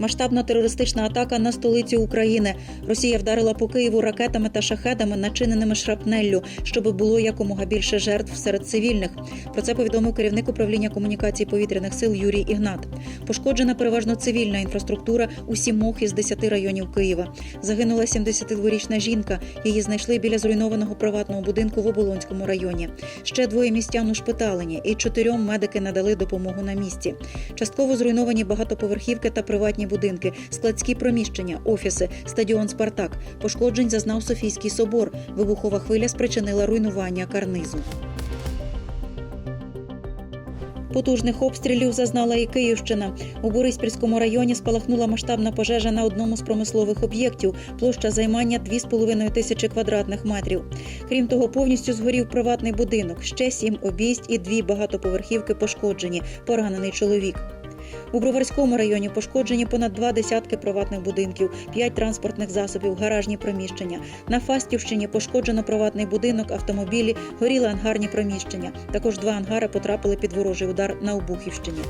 Масштабна терористична атака на столицю України. Росія вдарила по Києву ракетами та шахедами, начиненими шрапнеллю, щоб було якомога більше жертв серед цивільних. Про це повідомив керівник управління комунікації повітряних сил Юрій Ігнат. Пошкоджена переважно цивільна інфраструктура у сімох із десяти районів Києва. Загинула 72-річна жінка. Її знайшли біля зруйнованого приватного будинку в Оболонському районі. Ще двоє містян ушпиталені, і чотирьом медики надали допомогу на місці. Частково зруйновані багатоповерхівки та приватні будинки, складські приміщення, офіси, стадіон Спартак. Пошкоджень зазнав Софійський собор. Вибухова хвиля спричинила руйнування карнизу. Потужних обстрілів зазнала і Київщина. У Бориспільському районі спалахнула масштабна пожежа на одному з промислових об'єктів. Площа займання 2,5 тисячі квадратних метрів. Крім того, повністю згорів приватний будинок. Ще сім обійсть і дві багатоповерхівки пошкоджені. Поранений чоловік. У Броварському районі пошкоджені понад два десятки приватних будинків, п'ять транспортних засобів, гаражні приміщення. На Фастівщині пошкоджено приватний будинок, автомобілі, горіли ангарні приміщення. Також два ангари потрапили під ворожий удар на Обухівщині.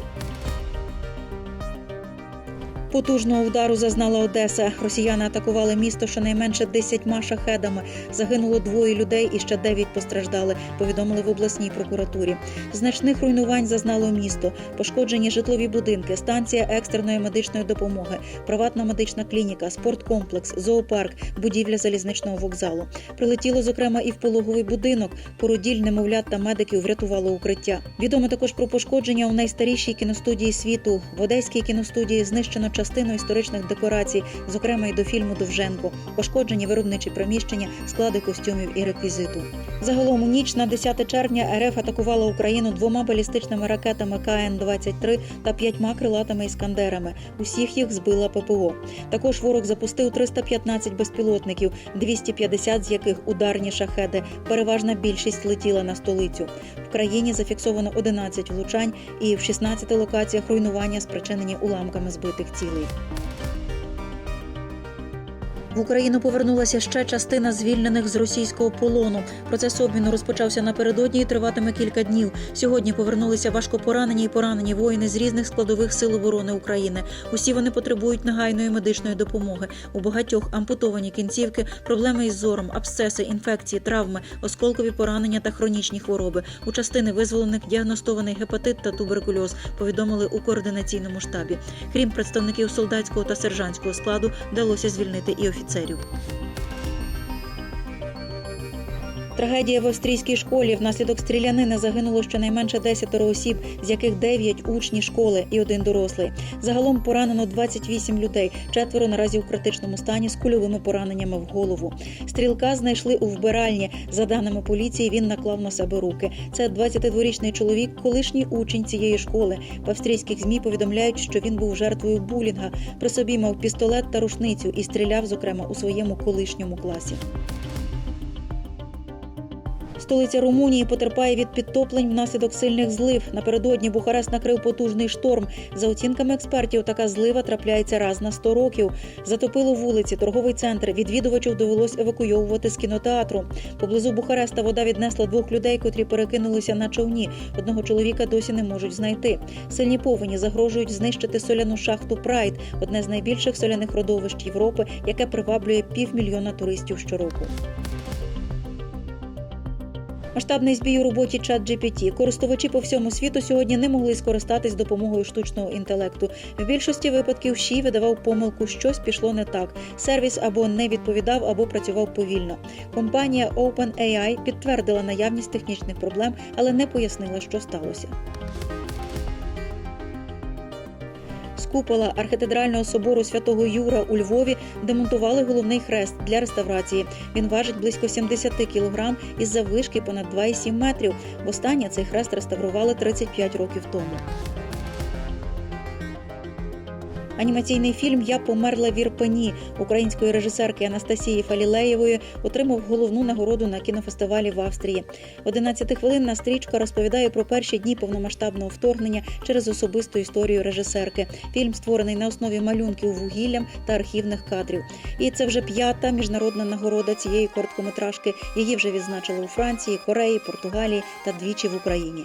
Потужного удару зазнала Одеса. Росіяни атакували місто щонайменше десятьма шахедами. Загинуло двоє людей і ще дев'ять постраждали. Повідомили в обласній прокуратурі. Значних руйнувань зазнало місто, пошкоджені житлові будинки, станція екстреної медичної допомоги, приватна медична клініка, спорткомплекс, зоопарк, будівля залізничного вокзалу. Прилетіло зокрема і в пологовий будинок. Породіль, немовлят та медиків врятувало укриття. Відомо також про пошкодження у найстарішій кіностудії світу. В одеській кіностудії знищено частину історичних декорацій, зокрема й до фільму Довженко. Пошкоджені виробничі приміщення, склади костюмів і реквізиту. Загалом у ніч на 10 червня РФ атакувала Україну двома балістичними ракетами КН-23 та п'ятьма крилатими іскандерами. Усіх їх збила ППО. Також ворог запустив 315 безпілотників, 250 з яких ударні шахеди. Переважна більшість летіла на столицю. В країні зафіксовано 11 влучань і в 16 локаціях руйнування спричинені уламками збитих цілей. League. В Україну повернулася ще частина звільнених з російського полону. Процес обміну розпочався напередодні і триватиме кілька днів. Сьогодні повернулися важко поранені і поранені воїни з різних складових сил оборони України. Усі вони потребують негайної медичної допомоги. У багатьох ампутовані кінцівки, проблеми із зором, абсцеси, інфекції, травми, осколкові поранення та хронічні хвороби. У частини визволених діагностований гепатит та туберкульоз. Повідомили у координаційному штабі. Крім представників солдатського та сержантського складу, вдалося звільнити і офіцерів офіцерів. Трагедія в австрійській школі. Внаслідок стрілянини загинуло щонайменше 10 осіб, з яких 9 учні школи і один дорослий. Загалом поранено 28 людей. Четверо наразі у критичному стані з кульовими пораненнями в голову. Стрілка знайшли у вбиральні. За даними поліції, він наклав на себе руки. Це 22-річний чоловік, колишній учень цієї школи. В австрійських змі повідомляють, що він був жертвою булінга. При собі мав пістолет та рушницю і стріляв, зокрема, у своєму колишньому класі. Столиця Румунії потерпає від підтоплень внаслідок сильних злив. Напередодні Бухарест накрив потужний шторм. За оцінками експертів, така злива трапляється раз на 100 років. Затопило вулиці, торговий центр. Відвідувачів довелось евакуйовувати з кінотеатру. Поблизу Бухареста вода віднесла двох людей, котрі перекинулися на човні. Одного чоловіка досі не можуть знайти. Сильні повені загрожують знищити соляну шахту Прайд, одне з найбільших соляних родовищ Європи, яке приваблює півмільйона туристів щороку. Масштабний збій у роботі чат GPT. Користувачі по всьому світу сьогодні не могли скористатись допомогою штучного інтелекту. В більшості випадків Ші видавав помилку, щось пішло не так. Сервіс або не відповідав, або працював повільно. Компанія OpenAI підтвердила наявність технічних проблем, але не пояснила, що сталося. З купола архітедрального собору святого Юра у Львові демонтували головний хрест для реставрації. Він важить близько 70 кілограм із завишки понад 2,7 метрів. Востаннє цей хрест реставрували 35 років тому. Анімаційний фільм Я померла в Ірпені української режисерки Анастасії Фалілеєвої отримав головну нагороду на кінофестивалі в Австрії. 11-хвилинна стрічка розповідає про перші дні повномасштабного вторгнення через особисту історію режисерки. Фільм створений на основі малюнків вугіллям та архівних кадрів. І це вже п'ята міжнародна нагорода цієї короткометражки. Її вже відзначили у Франції, Кореї, Португалії та двічі в Україні.